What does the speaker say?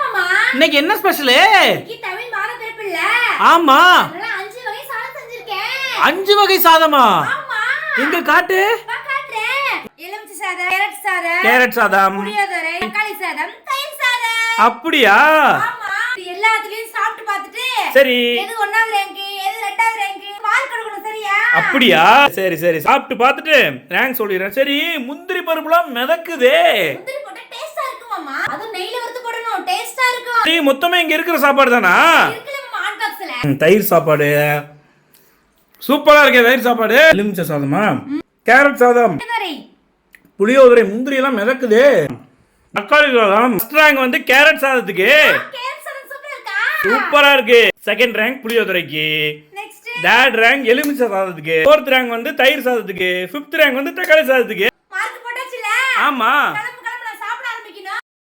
மாமா? இன்னைக்கு என்ன ஸ்பெஷலு? ஆமா. அஞ்சு வகை சாதம் செஞ்சிருக்கேன். அஞ்சு வகை சாதமா? ஆமா. எங்க காட்டு? கேரட் சாதம் கேரட் சாதம். புளியோதரை தக்காளி சாதம் தயிர் சாதம். அப்படியா? எல்லாத்துலயும் சாப்பிட்டு பார்த்துட்டு சரி. எது ஒண்ணாவது ரேங்க் எது ரெண்டாவது ரேங்க் மார்க் கொடுக்கணும் சரியா? அப்படியா? சரி சரி. சாப்பிட்டு பார்த்துட்டு ரேங்க் சொல்லிடுறேன். சரி முந்திரி பருப்புலாம் மிதக்குதே. சரி மொத்தமே இங்க இருக்கிற சாப்பாடு தானா? தயிர் சாப்பாடு. சூப்பரா இருக்கே தயிர் சாப்பாடு. எலுமிச்சை சாதமா? கேரட் சாதம். புளியோதரை முந்திரி எல்லாம் மிதக்குது. தக்காளி சாதம். ஃபர்ஸ்ட் ரேங்க் வந்து கேரட் சாதத்துக்கு. சூப்பரா இருக்கா. செகண்ட் ரேங்க் புளியோதரைக்கு. தேர்ட் ரேங்க் எலுமிச்சை சாதத்துக்கு. ஃபோர்த் ரேங்க் வந்து தயிர் சாதத்துக்கு. ஃபிஃப்த் ரேங்க் வந்து தக்காளி சாதத்துக்கு. ஆமா.